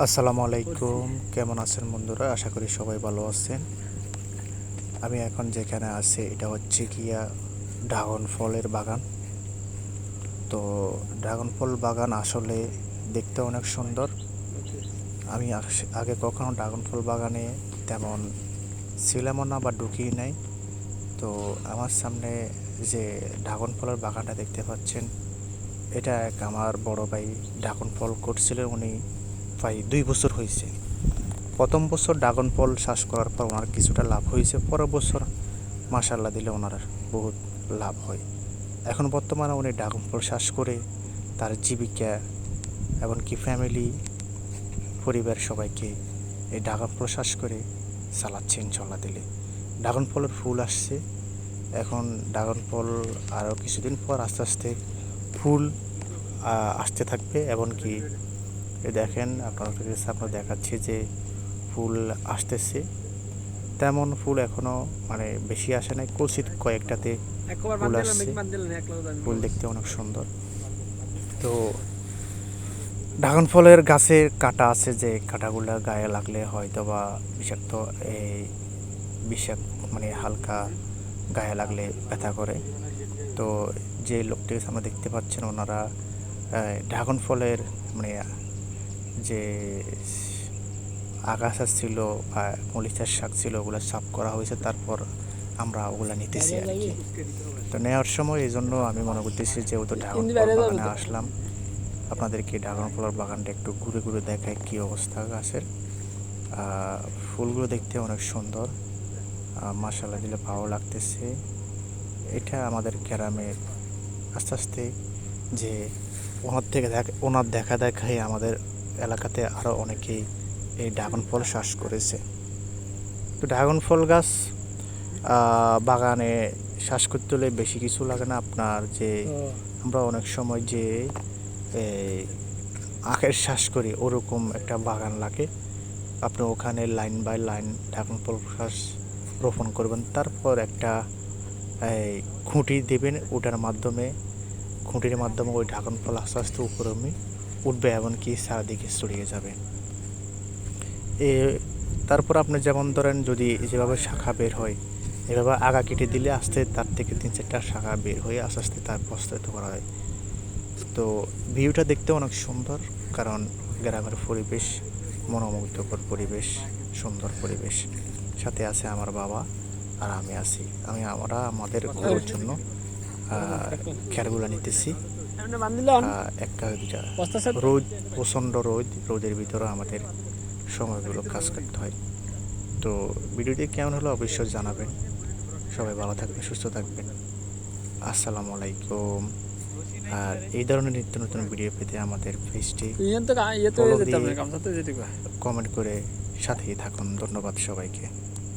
আসসালামু আলাইকুম। কেমন আছেন বন্ধুরা? আশা করি সবাই ভালো আছেন। আমি এখন যেখানে আছি, এটা হচ্ছে গিয়া ড্রাগন ফলের বাগান। তো ড্রাগন ফল বাগান আসলে দেখতে অনেক সুন্দর। আমি আগে কখনো ড্রাগন ফল বাগানে তেমন ছিলামও না বা ঢুকি নাই। তো আমার সামনে যে ড্রাগন ফলের বাগানটা দেখতে পাচ্ছেন, এটা এক আমার বড় ভাই ড্রাগন ফল করছিলেন উনি প্রায় দুই বছর হয়েছে। প্রথম বছর ড্রাগন ফল চাষ করার পর ওনার কিছুটা লাভ হয়েছে, পরের বছর মাসাল্লাহ দিলে ওনার বহুত লাভ হয়। এখন বর্তমানে উনি ড্রাগন ফল চাষ করে তার জীবিকা এমনকি ফ্যামিলি পরিবার সবাইকে এই ড্রাগন ফল চাষ করে চালাচ্ছেন চলা দিলে। ড্রাগন ফলের ফুল আসছে। এখন ড্রাগন ফল আরও কিছুদিন পর আস্তে আস্তে ফুল আসতে থাকবে, এমনকি দেখেন আপনাদের আপনার দেখাচ্ছি যে ফুল আসতেছে। তেমন ফুল এখনও মানে বেশি আসে নাই কলসিত কয়েকটাতে ফুল আসছে। ফুল দেখতে অনেক সুন্দর। তো ড্রাগন ফলের গাছের কাটা আছে যে কাটাগুলো গায়ে লাগলে হয়তো বা বিষাক্ত এই বিষাক্ত মানে হালকা গায়ে লাগলে ব্যথা করে। তো যে লোকটির আমরা দেখতে পাচ্ছেন ওনারা ড্রাগন ফলের মানে যে আগাছা ছিল বা মলিচার শাক ছিল, ওগুলো সাফ করা হয়েছে, তারপর আমরা ওগুলা নিতেছি আর কি। তো নেওয়ার সময় এই জন্য আমি মনে করতেছি যেহেতু ড্রাগন হিন্দি ফল বাগানে আসলাম, আপনাদেরকে ড্রাগন ফলের বাগানটা একটু ঘুরে ঘুরে দেখায় কী অবস্থা গাছের। ফুলগুলো দেখতে অনেক সুন্দর। মাসাল্লাহ দিলে ভালো লাগতেছে। এটা আমাদের গ্রামের আস্তে আস্তে যে ওনার থেকে দেখ ওনার দেখা দেখাই আমাদের এলাকাতে আরও অনেকেই এই ড্রাগন ফল চাষ করেছে। তো ড্রাগন ফল গাছ বাগানে শ্বাস করতে হলে বেশি কিছু লাগে না। আপনার যে আমরা অনেক সময় যে এই, আখের শ্বাস করি ওরকম একটা বাগান লাগে। আপনি ওখানে লাইন বাই লাইন ড্রাগন ফল শ্বাস রোপণ করবেন। তারপর একটা এই, খুঁটি দেবেন ওটার মাধ্যমে খুঁটির মাধ্যমে ওই ঢাকন ফল আস্তে আস্তে উপরে উঠবে এমনকি চারিদিকে ছড়িয়ে যাবে। এ, তারপর আপনি যেমন ধরেন যদি যেভাবে শাখা বের হয়, এভাবে আগা কেটে দিলে আস্তে তার থেকে তিন চারটা শাখা বের হয়ে আস্তে আস্তে তার প্রস্তুত করা হয়। তো ভিউটা দেখতে অনেক সুন্দর, কারণ গ্রামের পরিবেশ, মনোমুগ্ধকর পরিবেশ, সুন্দর পরিবেশ। সাথে আছে আমার বাবা আর আমি আছি। আমি আমরা, আমাদের গরুর জন্য খেয়ারগুলো নিতেছি। একটা দুটা রোদ প্রচণ্ড রোদ রোদের ভিতরে আমাদের সময়গুলো কাজ করতে হয়। তো ভিডিওটি কেমন হলো অবশ্যই জানাবেন। সবাই ভালো থাকবেন সুস্থ থাকবেন। আসসালামু আলাইকুম। আর এই ধরনের নিত্য নতুন ভিডিও পেতে আমাদের পেজটি কয় কমেন্ট করে সাথেই থাকুন। ধন্যবাদ সবাইকে।